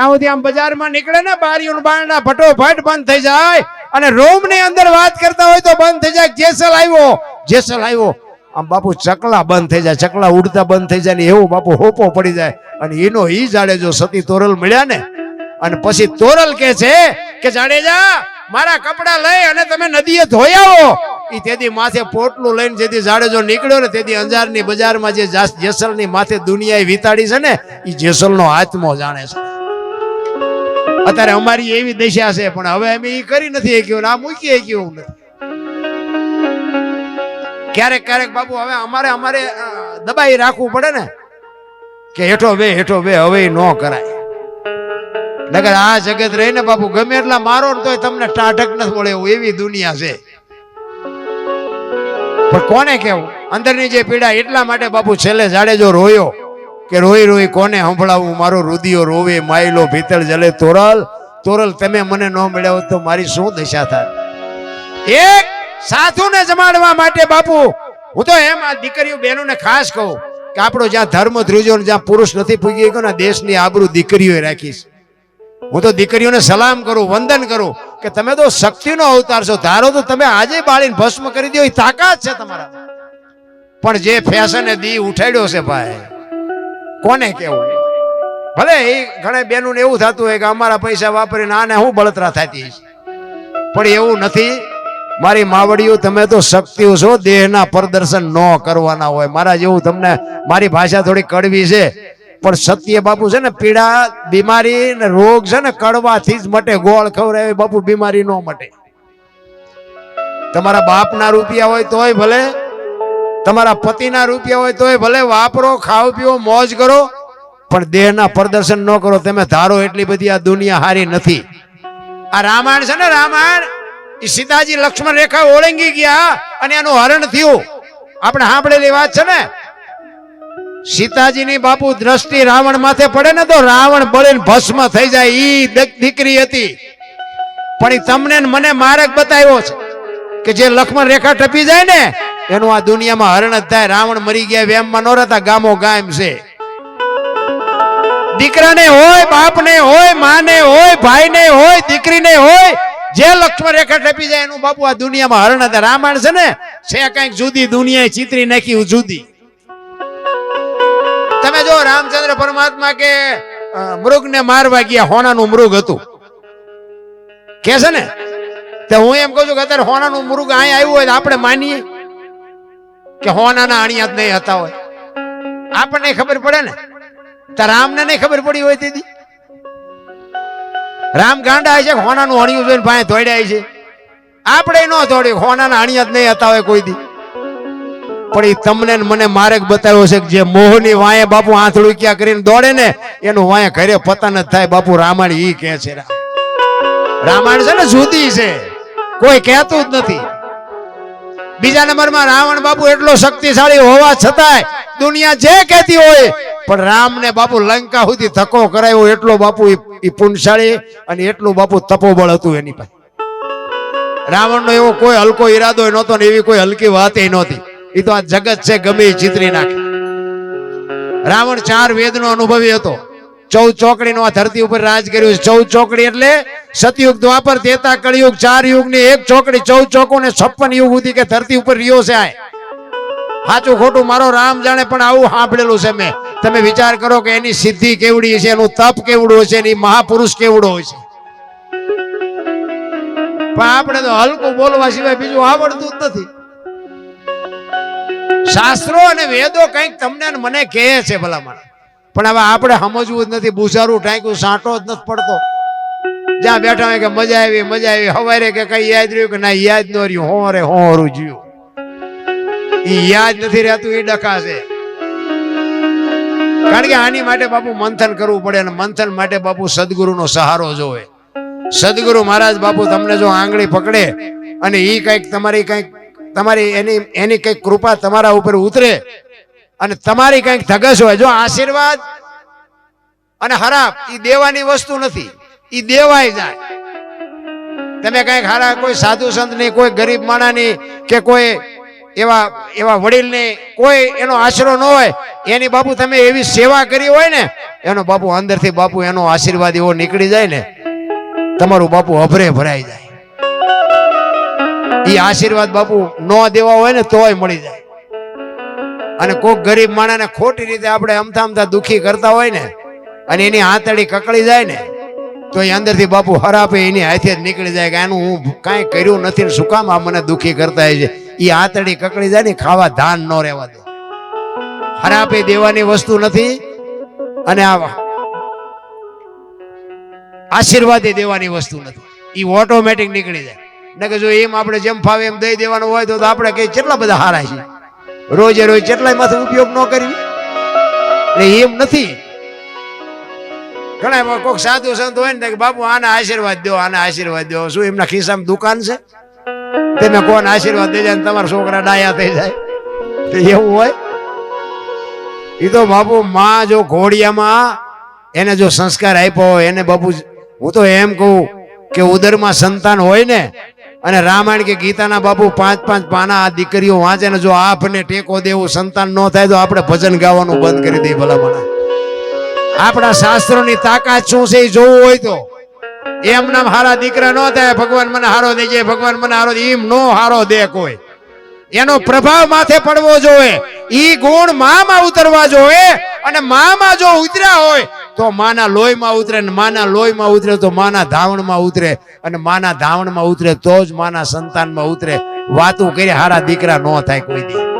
ત્યાં સુધી આમ બજારમાં નીકળે ને, બારીઓનું બારણા ફટોફટ બંધ થઈ જાય. અને રૂમની અંદર વાત કરતા હોય તો બંધ થઈ જાય. જેસલ આવ્યો જેસલ આવ્યો. આમ બાપુ ચકલા બંધ થઈ જાય, ચકલા ઉડતા બંધ થઈ જાય ને એવું બાપુ હોપો પડી જાય. અને એનો ઈ જાડેજો સતી તોરલ મળ્યા ને, અને પછી તોરલ કે છે કે, જાડેજા, મારા કપડા લઈ અને તમે નદીએ ધોઈ આવો. ઈ તેથી માથે પોટલું લઈને જેથી જાડેજો નીકળ્યો ને તેથી અંજારની બજારમાં જે જાસ- જેસલની માથે દુનિયાએ વિતાડી છે ને એ જેસલનો આત્મો જાણે છે. અત્યારે અમારી એવી દશા છે, પણ હવે અમે એ કરી નથી શક્યું આ મૂકી શક્યું નથી. ક્યારેક ક્યારેક બાપુ, હવે અમારે અમારે દબાઈ રાખવું પડે ને, કે હેઠો બે હેઠો બે, હવે ન કરાય. નગર આ જગત રહીને બાપુ, ગમે એટલા મારો ને તોય તમને ટાઢક નથી મળે એવું, એવી દુનિયા છે. પણ કોને કેવું અંદરની જે પીડા એટલા માટે બાપુ છેલ્લે જાડેજો રોયો. કે રોઈ રોઈ કોને સંભળાવું? મારો રુદિયો રોવે, માયલો ભીતળ જલે તોરલ. તોરલ, તમે મને ન મળ્યા તો મારી શું દશા થાય? એક સાધુને જમાડવા માટે બાપુ, હું તો એમ આ દીકરીઓ બહેનોને ખાસ કહું કે આપણો જ્યાં ધર્મ ધ્રુજો જ્યાં પુરુષ નથી પૂગી ગયો ને દેશની આબરૂ દીકરીઓએ રાખીશ હું તો દીકરીઓને સલામ કરું, વંદન કરું કે તમે તો શક્તિનો અવતાર છો. ધારો તો તમે આજે બાળીને ભસ્મ કરી દો એ તાકાત છે તમારા. પણ જે ફેશને દી ઉઠાડ્યો છે ભાઈ કોને કેવું? ભલે એ ઘણા બેનું એવું થતું હોય કે અમારા પૈસા વાપરીને આને હું બળતરા થતી પણ એવું નથી. મારી માવડીઓ, તમે તો શક્તિઓ છો, દેહના પ્રદર્શન ન કરવાના હોય. મારા જેવું તમને મારી ભાષા થોડી કડવી છે. પણ સત્ય બાપુ છે ને, પીડા, બીમારી ને રોગ છે ને, કડવાથી જ મટે, ગોળ ખવડાવે બાપુ બીમારી ન મટે. તમારા બાપના રૂપિયા હોય તોય ભલે તમારા પતિના રૂપિયા હોય તોય ભલે વાપરો ખાવ પીવો મોજ કરો, પણ દેહના પ્રદર્શન ન કરો. તમે ધારો એટલી બધી આ દુનિયા હારી નથી. આ રામાયણ છે ને રામાયણ, એ સીતાજી લક્ષ્મણ રેખા ઓળંગી ગયા અને એનું હરણ થયું. આપણે સાંભળેલી વાત છે ને? સીતાજીની બાપુ દ્રષ્ટિ રાવણ માથે પડે ને તો રાવણ બળીને ભસ્મ થઈ જાય, ઈ દીકરી હતી. પણ એ તમને મને માર્ગ બતાવ્યો છે કે જે લક્ષ્મણ રેખા ટપી જાય ને એનું આ દુનિયામાં હરણ જ થાય. રાવણ મરી ગયા, વેમમાં નો રહેતા, ગામો ગામ છે. દીકરાને હોય, બાપને હોય, માને હોય, ભાઈને હોય, દીકરીને હોય, જે લક્ષ્મણ રેખા ટપી જાય, એનું બાપુ આ દુનિયામાં હરણ હતા. રામાયણ છે ને, છે કંઈક જુદી દુનિયાએ ચિત્રી નાખી જુદી. તમે જો રામચંદ્ર પરમાત્મા કે મૃગને મારવા ગયા, હોનાનું મૃગ હતું. કે છે ને? તો હું એમ કહું છું કે અત્યારે હોનાનું મૃગ અહીં આવ્યું હોય આપણે માનીએ. કે હોનાના અણિયાત નહીં હતા હોય. આપણને ખબર પડે ને? તો રામને નહીં ખબર પડી હોય તેથી રામ ગાંડા છે હોનાનું અણિયું જોઈને ભાઈ ધોડ્યા છે. આપણે ન દોડ્યું હોનાના અણિયાત નહીં હતા હોય કોઈ દી. પણ એ તમને મને માર્ગ બતાવ્યો છે કે જે મોહની વાંયે બાપુ આંથળું ક્યાં કરીને દોડે ને, એનું વાંયે ઘરે પતન જ થાય. બાપુ રામાયણ ઈ કહે છે રામ. રામાયણ છે ને જુદી છે. કોઈ કહેતું જ નથી. બીજા નંબરમાં રાવણ બાપુ એટલો શક્તિશાળી હોવા છતાંય દુનિયા જે કહેતી હોય, પણ રામ ને બાપુ લંકા સુધી ધક્કો કરાયો એટલો બાપુ ઈ પુણશાળી અને એટલું બાપુ તપોબળ હતું એની પાસે. રાવણનો એવો કોઈ હલકો ઈરાદો નહોતો ને એવી કોઈ હલકી વાત નહોતી. એ તો આ જગત છે ગમે એ ચિતરી નાખે. રાવણ ચાર વેદનો અનુભવી હતો. ચૌદ ચોકડીનો આ ધરતી ઉપર રાજ કર્યું છે. ચૌદ ચોકડી એટલે સતયુગ દ્વાપર તેતા કળિયુગ, ચાર યુગની એક ચોકડી, ચૌદ ચોકો ને છપ્પન યુગ સુધી કે ધરતી ઉપર રહ્યો છે આ સાચું ખોટું મારો રામ જાણે, પણ આવું સાંભળેલું છે મેં. તમે વિચાર કરો કે એની સિદ્ધિ કેવડી છે, એનું તપ કેવડું છે, એની મહાપુરુષ કેવડો હોય છે. પણ આપણે તો હલકું બોલવા સિવાય બીજું આવડતું જ નથી. શાસ્ત્રો અને વેદો કંઈક તમને મને કહે છે ભલામણ પણ હવે આપણે સમજવું જ નથી. બુસારું ટાંક્યું સાંટો જ નથી પડતો. જ્યાં બેઠા હોય કે મજા આવી મજા આવી. હવારે કે કઈ યાદ રહ્યું કે ના, યાદ ન રહ્યું. હોરે હોરું જ્યું એ યાદ નથી રહેતું એ ડકાશે. કારણ કે આની માટે બાપુ મંથન કરવું પડે અને મંથન માટે બાપુ સદગુરુનો સહારો જોવે. સદગુરુ મહારાજ બાપુ તમને જો આંગળી પકડે અને એ કંઈક તમારી કંઈક તમારી એની એની કંઈક કૃપા તમારા ઉપર ઉતરે અને તમારી કંઈક ધગસ હોય, જો આશીર્વાદ અને હરાપ એ દેવાની વસ્તુ નથી. એ દેવાય જાય. તમે કંઈક હારા, કોઈ સાધુ સંતની, કોઈ ગરીબ માણાની કે કોઈ એવા એવા વડીલની, કોઈ એનો આશરો ન હોય, એની બાપુ તમે એવી સેવા કરી હોય ને, એનો બાપુ અંદરથી બાપુ એનો આશીર્વાદ એવો નીકળી જાય ને, તમારું બાપુ અભરે ભરાઈ જાય. એ આશીર્વાદ બાપુ ન દેવા હોય ને તોય મળી જાય. અને કોક ગરીબ માણસને ખોટી રીતે આપણે અમથા અમથા દુખી કરતા હોય ને, અને એની હાથડી કકળી જાય ને, તો એ અંદરથી બાપુ હરાપે, એની હાથે જ નીકળી જાય કે આનું હું કાંઈ કર્યું નથી શું કામ આ મને દુઃખી કરતા હોય છે? એ હાથડી કકળી જાય ને ખાવા ધાન ન રહેવા દે. હરાપે દેવાની વસ્તુ નથી, અને આ આશીર્વાદે દેવાની વસ્તુ નથી. એ ઓટોમેટિક નીકળી જાય. ને કે જો એમ આપણે જેમ ફાવે એમ દઈ દેવાનું હોય તો આપણે કઈ કેટલા બધા હારા છે રોજે રોજ કેટલાય માથે ઉપયોગ ન કરી. એટલે એમ નથી. ઘણા કોઈક સાધુ સંત હોય ને બાપુ, આને આશીર્વાદ દો, આને આશીર્વાદ દો. શું એમના ખિસ્સામાં દુકાન છે? તમે કોને આશીર્વાદ દઈ જાય તમારા છોકરા ડાયા થઈ જાય. તો એવું હોય? એ તો બાપુ, માં જો ઘોડિયામાં એને જો સંસ્કાર આપ્યો હોય, એને બાપુ હું તો એમ કહું કે ઉદરમાં સંતાન હોય ને અને રામાયણ કે ગીતાના બાપુ પાંચ પાંચ પાના આ દીકરીઓ વાંચે ને જો આપને ટેકો દેવું, સંતાન ન થાય તો આપણે ભજન ગાવાનું બંધ કરી દઈએ ભલામણા આપણા શાસ્ત્રોની તાકાત શું છે એ જોવું હોય તો. એમ નામ હારા દીકરા ન થાય, ભગવાન મને હારો દેજે ભગવાન મને હારો દે, એમ નો હારો દે કોઈ. એનો પ્રભાવ માથે પડવો જોઈએ. ઈ ગુણ મામાં ઉતરવા જોઈએ અને મામાં જો ઉતર્યા હોય તો માના લોહીમાં ઉતરે ને માના લોહીમાં ઉતરે તો માના ધાવણમાં ઉતરે અને માના ધાવણમાં ઉતરે તો જ માના સંતાનમાં ઉતરે. વાતું કરી હારા દીકરા ન થાય કોઈ દી.